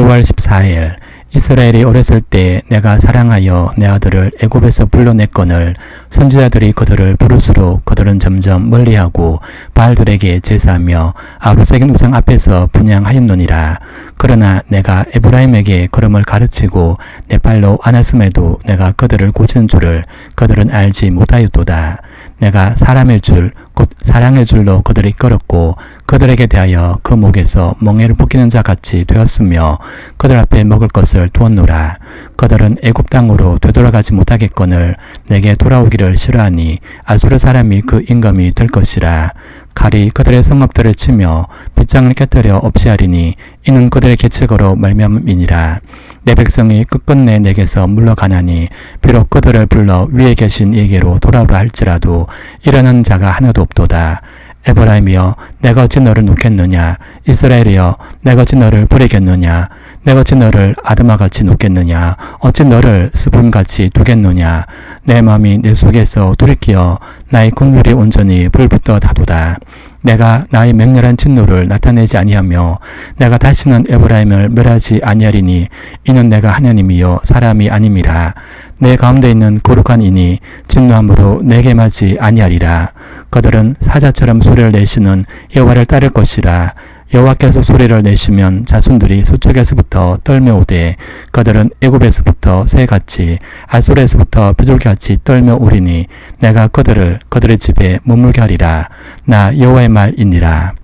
10월 14일 이스라엘이 어렸을 때 내가 사랑하여 내 아들을 애굽에서 불러냈거늘 선지자들이 그들을 부를수록 그들은 점점 멀리하고 바알들에게 제사하며 아브색인 우상 앞에서 분양하였노니라. 그러나 내가 에브라임에게 걸음을 가르치고 내 발로 안았음에도 내가 그들을 고치는 줄을 그들은 알지 못하였도다 내가 사람의 줄 곧 사랑의 줄로 그들을 이끌었고 그들에게 대하여 그 목에서 멍에를 벗기는 자 같이 되었으며 그들 앞에 먹을 것을 두었노라. 그들은 애굽 땅으로 되돌아가지 못하겠거늘 내게 돌아오기를 싫어하니 아수르 사람이 그 임금이 될 것이라. 칼이 그들의 성읍들을 치며 빗장을 깨뜨려 없이 하리니 이는 그들의 계책으로 말미암이니라. 내 백성이 끝끝내 내게서 물러가나니 비록 그들을 불러 위에 계신 이에게로 돌아오라 할지라도 일어나는 자가 하나도 없도다. 에브라임이여 내가 어찌 너를 놓겠느냐? 이스라엘이여 내가 어찌 너를 버리겠느냐? 내가 어찌 너를 아드마같이 놓겠느냐? 어찌 너를 스분같이 두겠느냐? 내 마음이 내 속에서 돌이키어 나의 국률이 온전히 불붙어 다도다 내가 나의 맹렬한 진노를 나타내지 아니하며 내가 다시는 에브라임을 멸하지 아니하리니 이는 내가 하나님이요 사람이 아님이라. 내 가운데 있는 거룩한 이니 진노함으로 내게 맞지 아니하리라. 그들은 사자처럼 소리를 내시는 여호와를 따를 것이라 여호와께서 소리를 내시면 자손들이 서쪽에서부터 떨며 오되 그들은 애굽에서부터 새같이 아솔에서부터 비둘기같이 떨며 오리니 내가 그들을 그들의 집에 머물게 하리라. 나 여호와의 말이니라